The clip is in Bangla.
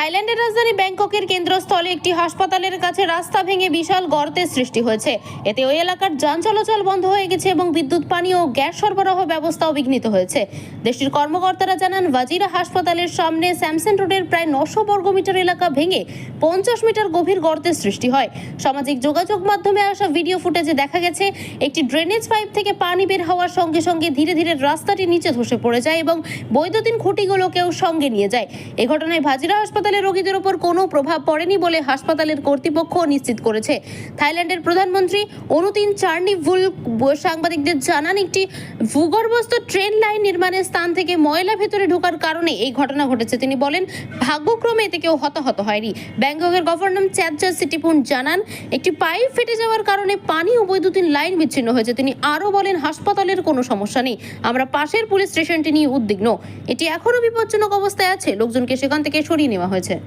থাইল্যান্ডের রাজধানী ব্যাংককের কেন্দ্রস্থলে একটি হাসপাতালের কাছে রাস্তা ভেঙে বিশাল গর্তের সৃষ্টি হয়েছে। এতে ওই এলাকার যান চলাচল বন্ধ হয়ে গেছে এবং বিদ্যুৎ, পানি ও গ্যাস সরবরাহ ব্যবস্থাও বিঘ্নিত হয়েছে। দেশটির কর্মকর্তারা জানান ওয়াজিরা হাসপাতালের সামনে স্যামসন রোডের প্রায় নশো বর্গমিটার এলাকা ভেঙে পঞ্চাশ মিটার গভীর গর্তের সৃষ্টি হয়। সামাজিক যোগাযোগ মাধ্যমে আসা ভিডিও ফুটেজে দেখা গেছে, একটি ড্রেনেজ পাইপ থেকে পানি বের হওয়ার সঙ্গে সঙ্গে ধীরে ধীরে রাস্তাটি নিচে ধসে পড়ে যায় এবং বৈদ্যুতিন খুঁটিগুলোকেও সঙ্গে নিয়ে যায়। এ ঘটনায় ভাজিরা হাসপাতালের রোগীদের ওপর কোনো প্রভাব পড়েনি বলে হাসপাতালের কর্তৃপক্ষ নিশ্চিত করেছে। থাইল্যান্ডের প্রধানমন্ত্রী অনুতিন চার্নিভুল সাংবাদিকদের জানান, একটি ভূগর্ভস্থ ট্রেন লাইন নির্মাণের স্থান থেকে ময়লা ভেতরে ঢোকার কারণে এই ঘটনা ঘটেছে। তিনি বলেন, ভাগ্যক্রমে এতে কেউ হতাহত হয়নি। ব্যাংককের গভর্নর চ্যাপচা সিটিপুন জানান, একটি পাইপ ফেটে যাওয়ার কারণে পানি ও বৈদ্যুতিন লাইন বিচ্ছিন্ন হয়েছে। তিনি আরও বলেন, হাসপাতালের কোনো সমস্যা নেই। আমরা পাশের পুলিশ স্টেশনটি নিয়ে উদ্বিগ্ন। এটি এখনও বিপজ্জনক অবস্থায় আছে। লোকজনকে সেখান থেকে সরিয়ে নেওয়া হয়েছে। 切。